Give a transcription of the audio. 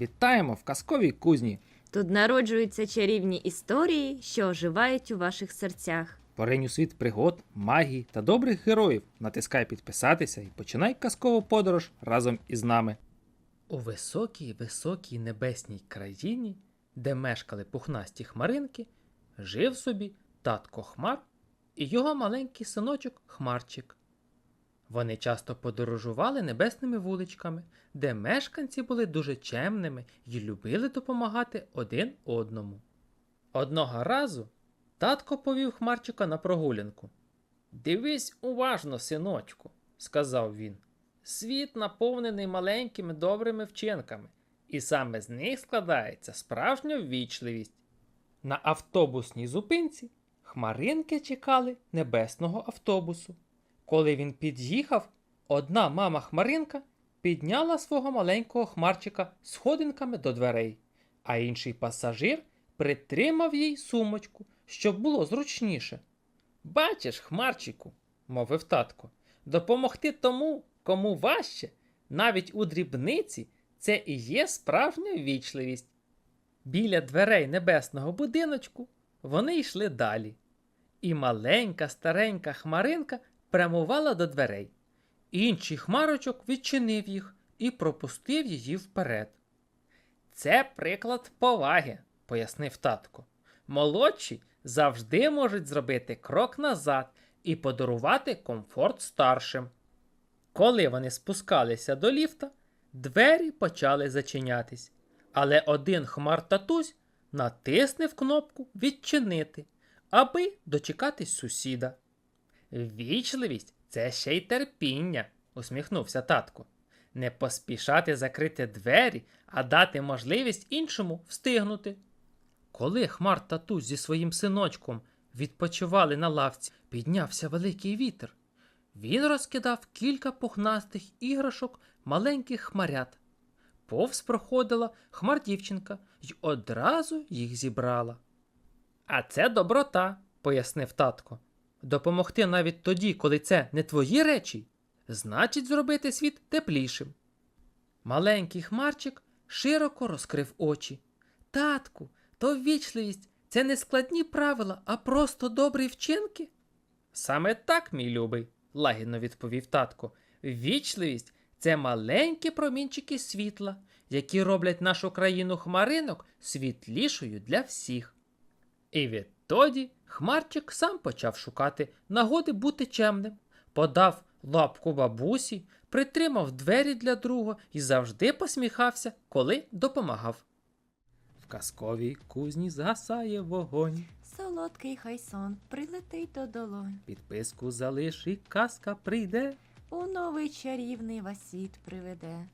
Вітаємо в казковій кузні. Тут народжуються чарівні історії, що оживають у ваших серцях. Поринь у світ пригод, магії та добрих героїв. Натискай підписатися і починай казкову подорож разом із нами. У високій, високій небесній країні, де мешкали пухнасті хмаринки, жив собі татко Хмар і його маленький синочок Хмарчик. Вони часто подорожували небесними вуличками, де мешканці були дуже чемними і любили допомагати один одному. Одного разу татко повів Хмарчика на прогулянку. Дивись уважно, синочку, сказав він. Світ наповнений маленькими добрими вчинками, і саме з них складається справжня ввічливість. На автобусній зупинці хмаринки чекали небесного автобусу. Коли він під'їхав, одна мама хмаринка підняла свого маленького хмарчика сходинками до дверей, а інший пасажир притримав їй сумочку, щоб було зручніше. Бачиш, хмарчику, мовив татко, допомогти тому, кому важче, навіть у дрібниці, це і є справжня ввічливість. Біля дверей небесного будиночку вони йшли далі. І маленька старенька хмаринка прямувала до дверей. Інший хмарочок відчинив їх і пропустив її вперед. Це приклад поваги, пояснив татко. Молодші завжди можуть зробити крок назад і подарувати комфорт старшим. Коли вони спускалися до ліфта, двері почали зачинятись, але один хмар татусь натиснув кнопку Відчинити, аби дочекатись сусіда. Вічливість це ще й терпіння, усміхнувся татко. Не поспішати закрити двері, а дати можливість іншому встигнути. Коли хмар татусь зі своїм синочком відпочивали на лавці, піднявся великий вітер. Він розкидав кілька пухнастих іграшок маленьких хмарят. Повз проходила хмар дівчинка й одразу їх зібрала. А це доброта, пояснив татко. Допомогти навіть тоді, коли це не твої речі, значить зробити світ теплішим. Маленький хмарчик широко розкрив очі. Татку, то ввічливість це не складні правила, а просто добрі вчинки? Саме так, мій любий, лагідно відповів татко. Ввічливість це маленькі промінчики світла, які роблять нашу країну хмаринок світлішою для всіх. І відтоді хмарчик сам почав шукати нагоди бути чемним, подав лапку бабусі, притримав двері для друга і завжди посміхався, коли допомагав. В казковій кузні згасає вогонь. Солодкий хай сон прилетить до долонь, Підписку залиш і казка прийде. у новий чарівний вас світ приведе.